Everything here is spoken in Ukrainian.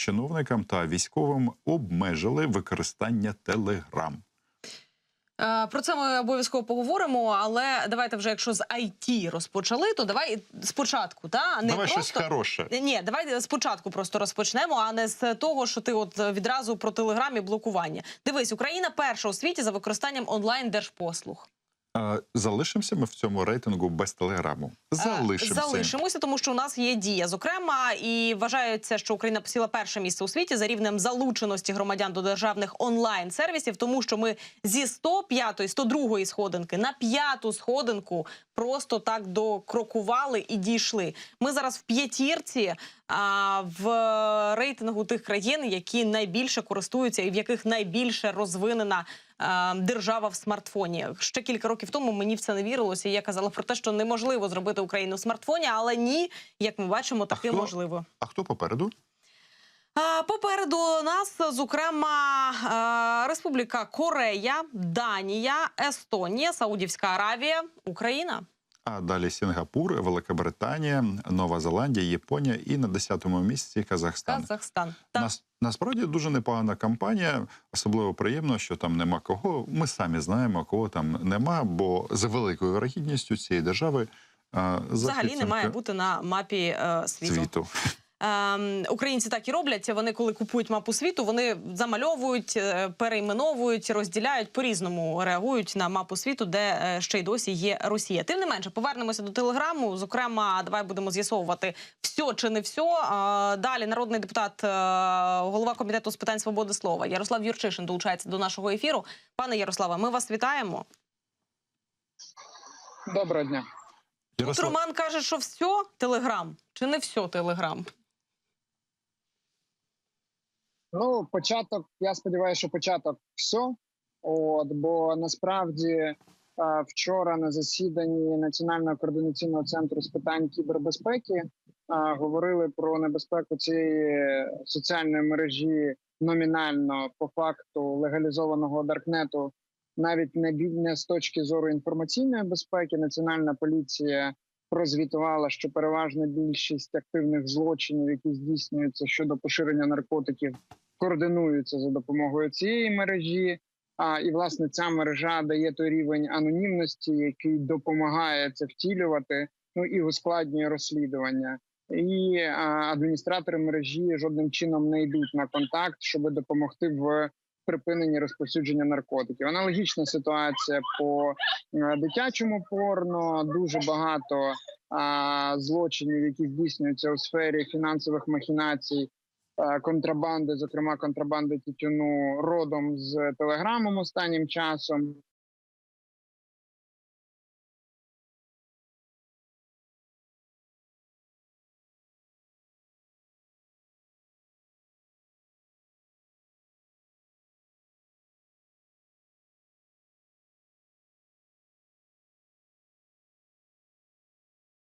чиновникам та військовим обмежили використання Телеграм. Про це ми обов'язково поговоримо. Але давайте вже, якщо з IT розпочали, то давай спочатку, та не Давай просто щось хороше. Ні, давай спочатку просто розпочнемо, а не з того, що ти от відразу про телеграм і блокування. Дивись, Україна перша у світі за використанням онлайн держпослуг. Залишимося ми в цьому рейтингу без телеграму. Залишимося. Е, Залишимося, тому що у нас є дія. Зокрема, і вважається, що Україна посіла перше місце у світі за рівнем залученості громадян до державних онлайн сервісів, тому що ми зі 105-ї, 102-ї сходинки на п'яту сходинку просто так докрокували і дійшли. Ми зараз в п'ятірці. А в рейтингу тих країн, які найбільше користуються, і в яких найбільше розвинена держава в смартфоні. Ще кілька років тому мені в це не вірилося. і Я казала про те, що неможливо зробити Україну в смартфоні, але ні, як ми бачимо, таки хто? можливо. А хто попереду? Попереду нас, зокрема, е, Республіка Корея, Данія, Естонія, Саудівська Аравія, Україна. А далі Сінгапур, Велика Британія, Нова Зеландія, Японія і на 10-му місці Казахстан. Казахстан. Так. Нас насправді дуже непогана кампанія. Особливо приємно, що там нема кого. Ми самі знаємо, кого там нема, бо за великою вирогідністю цієї держави а, Взагалі не має бути на мапі е, світу. світу. Ем, українці так і роблять. Вони, коли купують мапу світу, вони замальовують, е, перейменовують, розділяють по-різному реагують на мапу світу, де е, ще й досі є Росія. Тим не менше, повернемося до телеграму. Зокрема, давай будемо з'ясовувати все чи не все. Е, Далі народний депутат, е, голова комітету з питань свободи слова Ярослав Юрчишин долучається до нашого ефіру. Пане Ярославе, ми вас вітаємо. Доброго дня. Тут Ярослав, Роман каже, що все телеграм чи не все телеграм. Ну, початок, я сподіваюся, що початок все. От, бо насправді е, вчора на засіданні Національного координаційного центру з питань кібербезпеки е, говорили про небезпеку цієї соціальної мережі номінально по факту легалізованого даркнету, навіть не з точки зору інформаційної безпеки. Національна поліція прозвітувала, що переважна більшість активних злочинів, які здійснюються щодо поширення наркотиків, координуються за допомогою цієї мережі. А і власне ця мережа дає той рівень анонімності, який допомагає це втілювати, ну і ускладнює розслідування. І адміністратори мережі жодним чином не йдуть на контакт, щоб допомогти в припиненні розповсюдження наркотиків. Аналогічна ситуація по е, дитячому порно. Дуже багато а, злочинів, які здійснюються у сфері фінансових махінацій, е, контрабанди, зокрема контрабанди тютюну, родом з телеграмом останнім часом.